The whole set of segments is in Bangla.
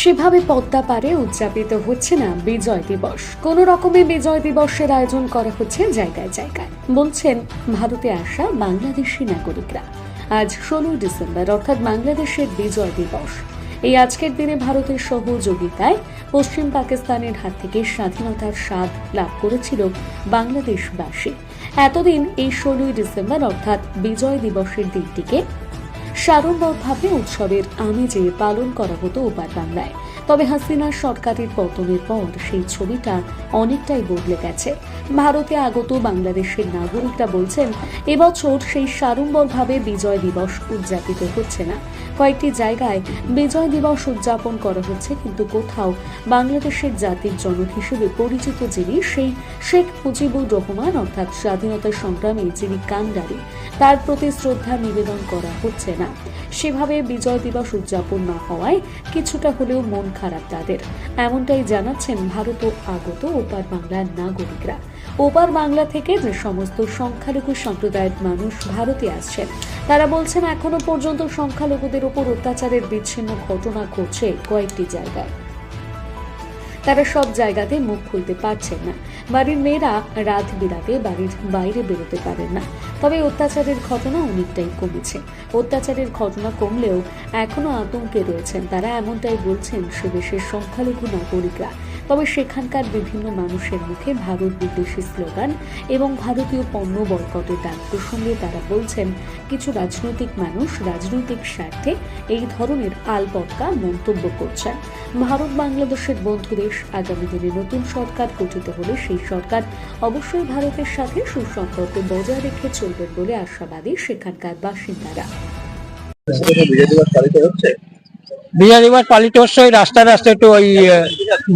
সেভাবে পদ্মা পারে উদযাপিত হচ্ছে না বিজয় দিবস। কোনো রকমে বিজয় দিবসের আয়োজন করা হচ্ছে জায়গায় জায়গায়। বলছেন, ভারতে আসা বাংলাদেশি নাগরিকরা। আজ ষোলোই ডিসেম্বর, অর্থাৎ বাংলাদেশের বিজয় দিবস। এই আজকের দিনে ভারতের সহযোগিতায় পশ্চিম পাকিস্তানের হাত থেকে স্বাধীনতার স্বাদ লাভ করেছিল বাংলাদেশবাসী। এতদিন এই ষোলোই ডিসেম্বর, অর্থাৎ বিজয় দিবসের দিনটিকে সাড়ম্বরভাবে উৎসবের আমেজে পালন করা হতো ওপার বাংলায়। তবে হাসিনার সরকারের পতনের পর সেই ছবিটা অনেকটাই বদলে গেছে। ভারতে আগত বাংলাদেশের নাগরিকরা বলছেন, এবছর সেই সাড়ম্বরভাবে বিজয় দিবস উদযাপিত হচ্ছে না। কয়েকটি জায়গায় বিজয় দিবস উদযাপন করা হচ্ছে, কিন্তু কোথাও বাংলাদেশের জাতির জনক হিসেবে পরিচিত যিনি, সেই শেখ মুজিবুর রহমান, অর্থাৎ স্বাধীনতা সংগ্রামে যিনি কান্ডারি, তার প্রতি শ্রদ্ধা নিবেদন করা হচ্ছে না। সেভাবে বিজয় দিবস উদযাপন না হওয়ায় কিছুটা হলেও মন খারাপ তাদের। এমনটাই জানাচ্ছেন ভারত আগত ওপার বাংলার নাগরিকরা। ওপার বাংলা থেকে যে সমস্ত সংখ্যালঘু সম্প্রদায়ের মানুষ ভারতে আসছেন, তারা বলছেন এখনও পর্যন্ত সংখ্যালঘুদের উপর অত্যাচারের বিচ্ছিন্ন ঘটনা ঘটছে কয়েকটি জায়গায়। তারা সব জায়গাতে মুখ খুলতে পারছেন না। বাড়ির মেয়েরা রাত বিরাতে বাড়ির বাইরে বেরোতে পারেন না। তবে অত্যাচারের ঘটনা অনেকটাই কমেছে। অত্যাচারের ঘটনা কমলেও এখনও আতঙ্কে রয়েছেন তারা, এমনটাই বলছেন সে দেশের সংখ্যালঘু নাগরিকরা। তবে সেখানকার বিভিন্ন মানুষের মুখে ভারত বিদ্বেষী স্লোগান এবং ভারতীয় পণ্য বয়কটের ডাক প্রসঙ্গে তারা বলছেন, কিছু রাজনৈতিক মানুষ রাজনৈতিক স্বার্থে এই ধরনের আলপটকা মন্তব্য করছেন। ভারত বাংলাদেশের বন্ধু দেশ আগামী দিনে নতুন সরকার গঠিত হলে সেই সরকার অবশ্যই ভারতের সাথে সুসম্পর্ক বজায় রেখে চলবেন বলে আশাবাদী সেখানকার বাসিন্দারা। হচ্ছে? বিজয় পালিত হচ্ছে ওই রাস্তায় রাস্তায় একটু ওই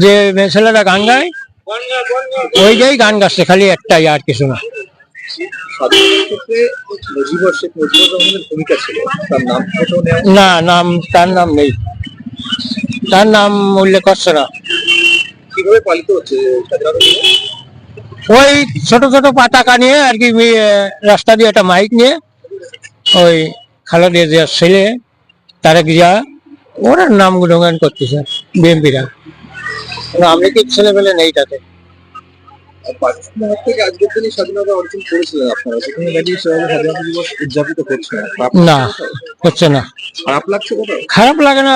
যে ছেলেরা গান গায় ওইটাই গান গাচ্ছে, খালি একটাই আর কিছু না। না, নাম, তার নাম নেই। তার নাম উল্লেখ করছে না। ওই ছোট ছোট পাতাকা নিয়ে আর কি রাস্তা দিয়ে একটা মাইক নিয়ে ওই খালেদা জিয়ার ছেলে, তারেক জিয়া ওরা নাম গুণগান করতেছে বিএনপিরা। আমি কি ছেলে পেলে নেই তাতে। আর পাকিস্তানের হাত থেকে আজকের দিনে স্বাধীনতা অর্জন করেছিলেন আপনারা সেখানে দাঁড়িয়ে সেভাবে স্বাধীনতা দিবস উদযাপিত করছে না হচ্ছে না। খারাপ লাগে না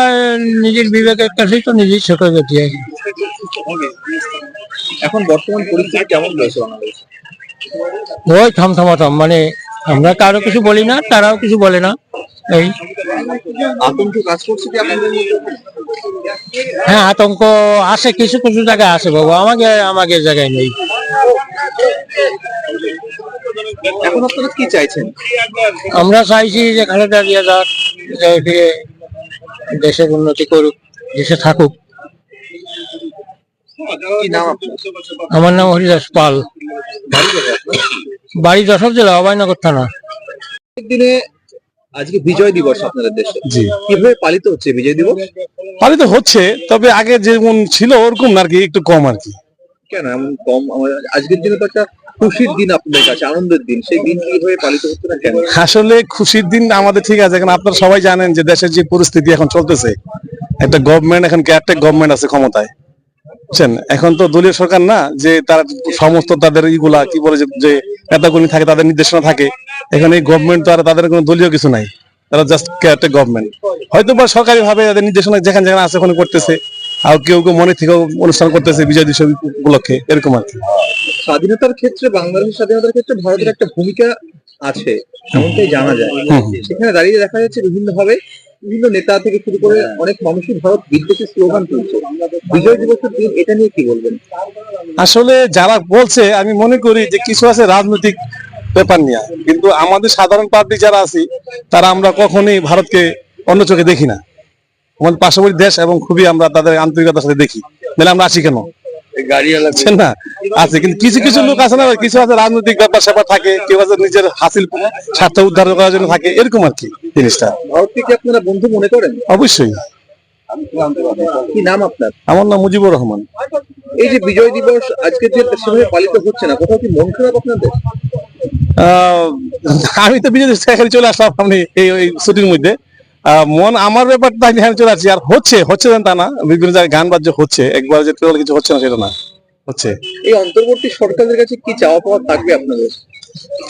নিজের বিবেকের কাছেই তো নিজেই ছোট গেছি এখন বর্তমান পরিস্থিতি কেমন রয়েছে ওই থমথমাথম মানে আমরা কারও কিছু বলি না তারাও কিছু বলে না। এই। আতঙ্ক কাজ করছে কি আপনাদের হ্যাঁ আতঙ্ক আছে কিছু কিছু জায়গায় আছে বাবু আমাকে আমাকে জায়গায় নেই। এখন আপনারা কি চাইছেন? আমরা চাইছি যে খালেদা জিয়া যাক ফিরে দেশের উন্নতি করুক দেশে থাকুক। আমার নাম হরিদাস পাল। বাড়ি যশোর জেলা অভয়নগর থানা। দিনে আজকে বিজয় দিবস আপনাদের দেশে। জি। কীভাবে পালিত হচ্ছে বিজয় দিবস? পালিত হচ্ছে তবে আগে যেমন ছিল ওরকম না আর কি একটু কম আর কি। কেন? এমন কম? আজকের দিনে তো একটা খুশির দিন আপনাদের কাছে আনন্দের দিন। সেই দিন কীভাবে পালিত হচ্ছে না কেন? আসলে খুশির দিন আমাদের ঠিক আছে এখন আপনারা সবাই জানেন যে দেশের যে পরিস্থিতি এখন চলতেছে একটা গভর্নমেন্ট এখন কেয়ারটেক গভর্নমেন্ট আছে ক্ষমতায়। বুঝছেন? এখন তো দলীয় সরকার না যে তারা সমস্ত তাদের ইগুলা কি বলে যে- নেতাগুলি থাকে তাদের নির্দেশনা থাকে এখানে এই গভর্নমেন্ট তো আর তাদের কোনো দলীয় কিছু নাই। তারা জাস্ট কেয়ারটেক গভর্নমেন্ট হয়তো বা সরকারি ভাবে তাদের নির্দেশনা যেখানে যেখানে আছে ওখানে করতেছে। আর কেউ কেউ মনে থেকে অনুষ্ঠান করতেছে বিজয় দিবস উপলক্ষে এরকম আর কি। স্বাধীনতার ক্ষেত্রে বাংলাদেশের স্বাধীনতার ক্ষেত্রে ভারতের একটা ভূমিকা আছে এমনটাই জানা যায়। সেখানে দাঁড়িয়ে দেখা যাচ্ছে বিভিন্ন ভাবে বিভিন্ন নেতা থেকে শুরু করে অনেক মানুষই ভারত বিদ্বেষী স্লোগান তুলছে। বিজয় দিবসের দিন এটা নিয়ে কি বলবেন? আসলে যারা বলছে আমি মনে করি যে কিছু আছে রাজনৈতিক ব্যাপার নিয়ে। কিন্তু আমাদের সাধারণ পাবলিক যারা আছি তারা আমরা কখনোই ভারতকে অন্য চোখে দেখি না। আমাদের পার্শ্ববর্তী দেশ এবং খুবই আমরা তাদের আন্তরিকতার সাথে দেখি। নাহলে আমরা আসি কেন? না আছে কিন্তু কিছু কিছু লোক আছে না কিছু আছে রাজনৈতিক ব্যাপার স্যাপার থাকে কেউ আছে নিজের হাসিল স্বার্থ উদ্ধার করার জন্য থাকে এরকম আর কি জিনিসটা। ভারতকে আপনারা বন্ধু মনে করেন? অবশ্যই। কি নাম আপনার? আমার নাম মুজিবুর রহমান। এই যে বিজয় দিবস আজকে যে সেভাবে পালিত হচ্ছে না কোথাও কি মন খারাপ আপনাদের? আহ, আমি তো বিজয় এখানে চলে আসলাম আপনি এই ছুটির মধ্যে। মন আমার ব্যাপারটা আমি চলে আসছি। আর হচ্ছে হচ্ছে না তা না। বিভিন্ন জায়গায় গান বাজ্য হচ্ছে। একবার যে টোটাল কিছু হচ্ছে না সেটা না। হচ্ছে। এই অন্তর্বর্তী সরকারের কাছে কি চাওয়া পাওয়া থাকবে আপনাদের?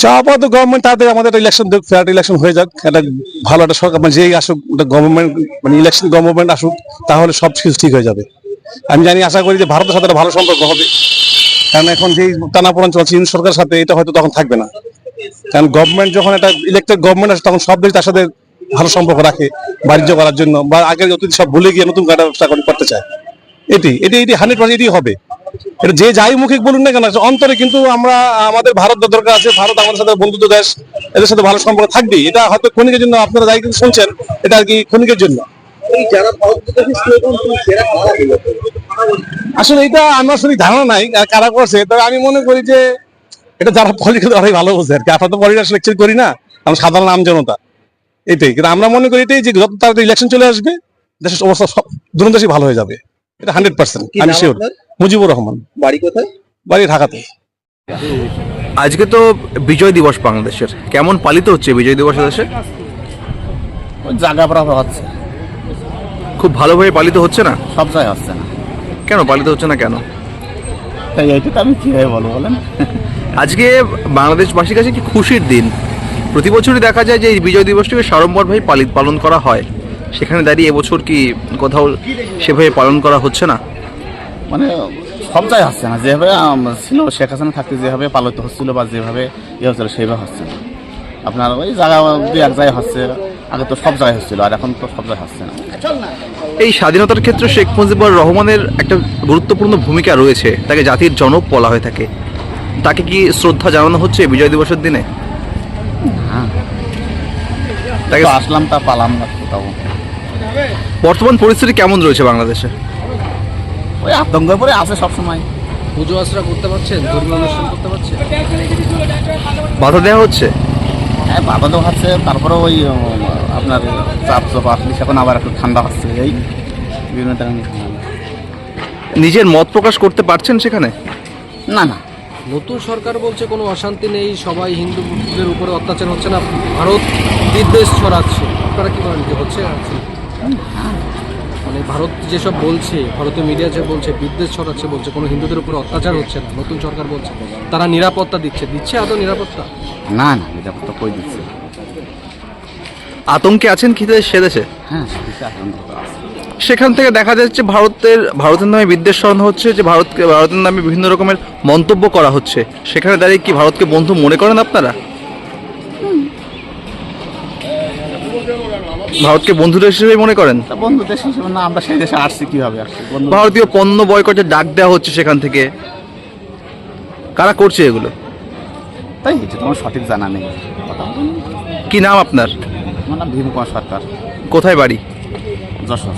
চাওয়া পাওয়া তো গভর্নমেন্ট তাদের আমাদের একটা ইলেকশন দেখ ফেয়ার ইলেকশন হয়ে যাক। একটা ভালো একটা সরকার মানে যেই আসুক গভর্নমেন্ট মানে ইলেকশন গভর্নমেন্ট আসুক তাহলে সব কিছু ঠিক হয়ে যাবে। আমি জানি আশা করি যে ভারতের সাথে একটা ভালো সম্পর্ক হবে। কারণ এখন যেই টানাপোড়ান চলছে ইউনিট সরকারের সাথে এটা হয়তো তখন থাকবে না। কারণ গভর্নমেন্ট যখন একটা ইলেক্টেড গভর্নমেন্ট আসে তখন সব দেশ তার সাথে ভালো সম্পর্ক রাখে বাণিজ্য করার জন্য বা আগের অতীত সব ভুলে গিয়ে নতুন কাটা ব্যবস্থা করে- করতে চায়। এটি এটি এটি হান্ড্রেড পার্সেন্ট এটি হবে। এটা যে যাই মুখে বলুন না কেন অন্তরে কিন্তু আমরা আমাদের ভারত দরকার আছে ভারত আমাদের সাথে বন্ধুত্ব দেশ এদের সাথে ভালো সম্পর্ক থাকবেই। এটা হয়তো ক্ষণিকের জন্য আপনারা যাই কিন্তু শুনছেন এটা আর কি ক্ষণিকের জন্য। আসলে এটা আমার সঠিক ধারণা নাই কারা করছে তবে আমি মনে করি যে এটা যারা পলিটিক্যাল তারাই ভালো বোঝে আর কি। আমরা তো পলিটিক্যাল লেকচার করি না আমরা সাধারণ আম জনতা। এটাই। কিন্তু আমরা মনে করি এটাই যে যত তাড়াতাড়ি ইলেকশন চলে আসবে দেশের অবস্থা সব দেশই ভালো হয়ে যাবে। এটা হান্ড্রেড পার্সেন্ট আমি শিওর মুজিবুর রহমান। বাড়ি কোথায়? বাড়ি ঢাকাতে। আজকে তো বিজয় দিবস বাংলাদেশের। কেমন পালিত হচ্ছে বিজয় দিবস দেশে? ওই জায়গা বরাবর হচ্ছে। খুব ভালোভাবে পালিত হচ্ছে না? সব জায়গায় হচ্ছে না। কেন পালিত হচ্ছে না কেন? তাই এইটা তো আমি কীভাবে বলব বলেন? আজকে বাংলাদেশবাসীর কাছে কি খুশির দিন? প্রতি বছরই দেখা যায় যে এই বিজয় দিবসটিকে সাড়ম্বরভাবে পালিত পালন করা হয়। সেখানে দাঁড়িয়ে এবছর কি কোথাও সেভাবে পালন করা হচ্ছে না? মানে সব জায়গায় হচ্ছে না। যেভাবে ছিল শেখ হাসিনা থাকতে যেভাবে পালিত হচ্ছিল বা যেভাবে ইয়ে হচ্ছিল সেইভাবে হচ্ছে না। আপনার ওই জায়গা দুই এক জায়গায় হচ্ছে। আগে তো সব জায়গায় হচ্ছিল আর এখন তো সব জায়গায় হচ্ছে না। এই স্বাধীনতার ক্ষেত্রে শেখ মুজিবুর রহমানের একটা গুরুত্বপূর্ণ ভূমিকা রয়েছে। তাকে জাতির জনক বলা হয়ে থাকে। তাকে কি শ্রদ্ধা জানানো হচ্ছে বিজয় দিবসের দিনে? তাকে তো আসলাম তা পালাম না কোথাও। বর্তমান পরিস্থিতি কেমন রয়েছে বাংলাদেশে? ওই আতঙ্কের পরে আছে সব সময় পুজো আশ্রা করতে পারছেন ধর্মীয় অনুষ্ঠান করতে পারছেন? বাধা দেওয়া হচ্ছে? হ্যাঁ বাধা তো হচ্ছে তারপরে ওই আপনার চাপ চাপ আসলে এখন আবার একটু ঠান্ডা হচ্ছে এই বিভিন্ন ধরনের। নিজের মত প্রকাশ করতে পারছেন সেখানে? না না। নতুন সরকার বলছে কোনো অশান্তি নেই সবাই হিন্দুদের উপরে অত্যাচার হচ্ছে না ভারত বিদ্বেষ ছড়াচ্ছে। আপনারা কি করেন যে হচ্ছে মানে ভারত যেসব বলছে ভারতীয় মিডিয়া যে বলছে বিদ্বেষ ছড়াচ্ছে বলছে কোনো হিন্দুদের উপরে অত্যাচার হচ্ছে না নতুন সরকার বলছে তারা নিরাপত্তা দিচ্ছে। দিচ্ছে আদৌ নিরাপত্তা? না না নিরাপত্তা কই দিচ্ছে? আতঙ্কে আছেন কি দেশ- সে দেশে? হ্যাঁ আতঙ্ক আছে। সেখান থেকে দেখা যাচ্ছে ভারতের ভারতের নামে বিদ্বেষ ছড়ানো হচ্ছে যে ভারতকে ভারতের নামে বিভিন্ন রকমের মন্তব্য করা হচ্ছে। সেখানে দাঁড়িয়ে কি ভারতকে বন্ধু মনে করেন আপনারা? ভারতকে বন্ধু দেশ হিসেবে মনে করেন? বন্ধু দেশ হিসেবে না আমরা সেই দেশে আসছি কীভাবে আসছি ভারতীয় পণ্য বয়কটের ডাক দেওয়া হচ্ছে সেখান থেকে। কারা করছে এগুলো? তাই এটা তোমার সঠিক জানা নেই। কি নাম আপনার? আমার নাম ভীম কুমার সরকার। কোথায় বাড়ি? যশোর।